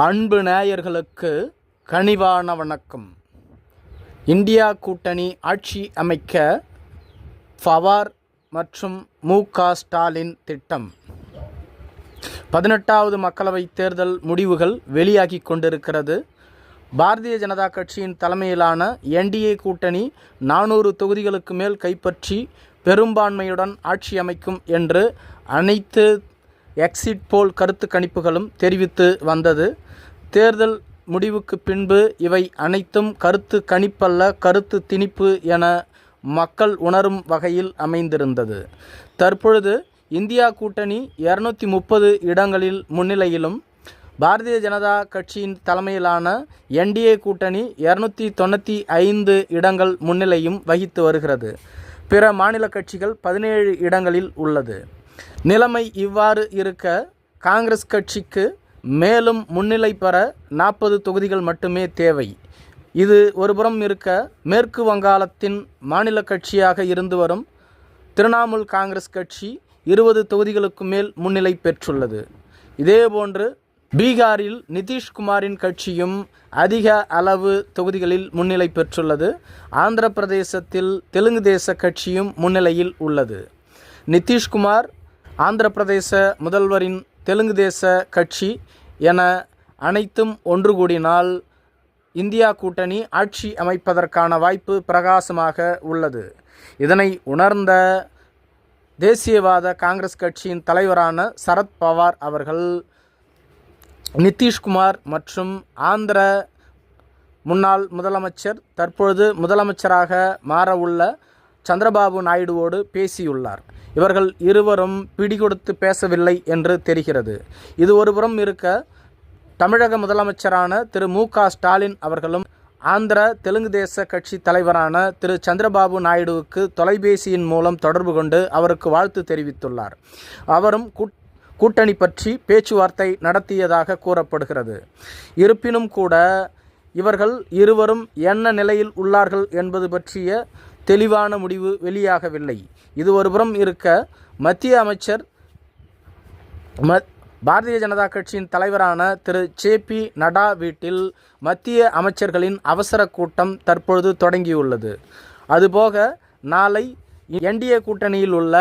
அன்பு நேயர்களுக்கு கனிவான வணக்கம். இந்தியா கூட்டணி ஆட்சி அமைக்க பவார் மற்றும் மு க ஸ்டாலின் திட்டம். பதினெட்டாவது மக்களவைத் தேர்தல் முடிவுகள் வெளியாகி கொண்டிருக்கிறது. பாரதிய ஜனதா கட்சியின் தலைமையிலான என்டிஏ கூட்டணி நானூறு தொகுதிகளுக்கு மேல் கைப்பற்றி பெரும்பான்மையுடன் ஆட்சி அமைக்கும் என்று அனைத்து எக்ஸிட் போல் கருத்து கணிப்புகளும் தெரிவித்து வந்தது. தேர்தல் முடிவுக்கு பின்பு இவை அனைத்தும் கருத்து கணிப்பல்ல கருத்து திணிப்பு என மக்கள் உணரும் வகையில் அமைந்திருந்தது. தற்பொழுது இந்தியா கூட்டணி இரநூத்தி முப்பது இடங்களில் முன்னிலையிலும் பாரதிய ஜனதா கட்சியின் தலைமையிலான என்டிஏ கூட்டணி இரநூத்தி தொண்ணூற்றி ஐந்து இடங்கள் முன்னிலையும் வகித்து வருகிறது. பிற மாநில கட்சிகள் பதினேழு இடங்களில் உள்ளது. நிலைமை இவ்வாறு இருக்க காங்கிரஸ் கட்சிக்கு மேலும் முன்னிலை பெற நாற்பது தொகுதிகள் மட்டுமே தேவை. இது ஒருபுறம் இருக்க மேற்கு வங்காளத்தின் மாநில கட்சியாக இருந்து வரும் திரிணாமுல் காங்கிரஸ் கட்சி இருபது தொகுதிகளுக்கு மேல் முன்னிலை பெற்றுள்ளது. இதேபோன்று பீகாரில் நிதிஷ்குமாரின் கட்சியும் அதிக அளவு தொகுதிகளில் முன்னிலை பெற்றுள்ளது. ஆந்திர பிரதேசத்தில் தெலுங்கு தேச கட்சியும் முன்னிலையில் உள்ளது. நிதிஷ்குமார் ஆந்திர பிரதேச முதல்வரின் தெலுங்கு தேச கட்சி என அனைத்தும் ஒன்று கூடினால் இந்தியா கூட்டணி ஆட்சி அமைப்பதற்கான வாய்ப்பு பிரகாசமாக உள்ளது. இதனை உணர்ந்த தேசியவாத காங்கிரஸ் கட்சியின் தலைவரான சரத் பவார் அவர்கள் நிதிஷ்குமார் மற்றும் ஆந்திர முன்னாள் முதலமைச்சர் தற்பொழுது முதலமைச்சராக மாறவுள்ள சந்திரபாபு நாயுடுவோடு பேசியுள்ளார். இவர்கள் இருவரும் பிடிகொடுத்து பேசவில்லை என்று தெரிகிறது. இது ஒருபுறம் இருக்க தமிழக முதலமைச்சரான திரு மு க ஸ்டாலின் அவர்களும் ஆந்திர தெலுங்கு தேச கட்சி தலைவரான திரு சந்திரபாபு நாயுடுவுக்கு தொலைபேசியின் மூலம் தொடர்பு கொண்டு அவருக்கு வாழ்த்து தெரிவித்துள்ளார். அவரும் கூட் கூட்டணி பற்றி பேச்சுவார்த்தை நடத்தியதாக கூறப்படுகிறது. இருப்பினும் கூட இவர்கள் இருவரும் என்ன நிலையில் உள்ளார்கள் என்பது பற்றிய தெளிவான முடிவு வெளியாகவில்லை. இது ஒருபுறம் இருக்க மத்திய அமைச்சர் ம பாரதிய ஜனதா கட்சியின் தலைவரான திரு ஜே பி நடா வீட்டில் மத்திய அமைச்சர்களின் அவசர கூட்டம் தற்பொழுது தொடங்கியுள்ளது. அதுபோக நாளை என்டிஏ கூட்டணியில் உள்ள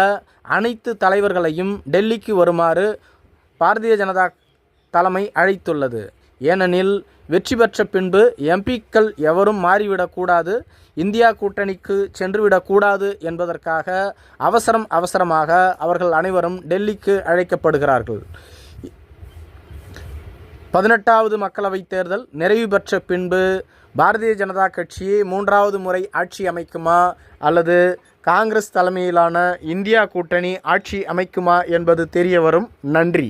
அனைத்து தலைவர்களையும் டெல்லிக்கு வருமாறு பாரதிய ஜனதா தலைமை அழைத்துள்ளது. ஏனெனில் வெற்றி பெற்ற பின்பு எம்பிக்கள் எவரும் மாறிவிடக்கூடாது இந்தியா கூட்டணிக்கு சென்றுவிடக்கூடாது என்பதற்காக அவசரம் அவசரமாக அவர்கள் அனைவரும் டெல்லிக்கு அழைக்கப்படுகிறார்கள். பதினெட்டாவது மக்களவைத் தேர்தல் நிறைவு பெற்ற பின்பு பாரதிய ஜனதா கட்சி மூன்றாவது முறை ஆட்சி அமைக்குமா அல்லது காங்கிரஸ் தலைமையிலான இந்தியா கூட்டணி ஆட்சி அமைக்குமா என்பது தெரிய வரும் நன்றி.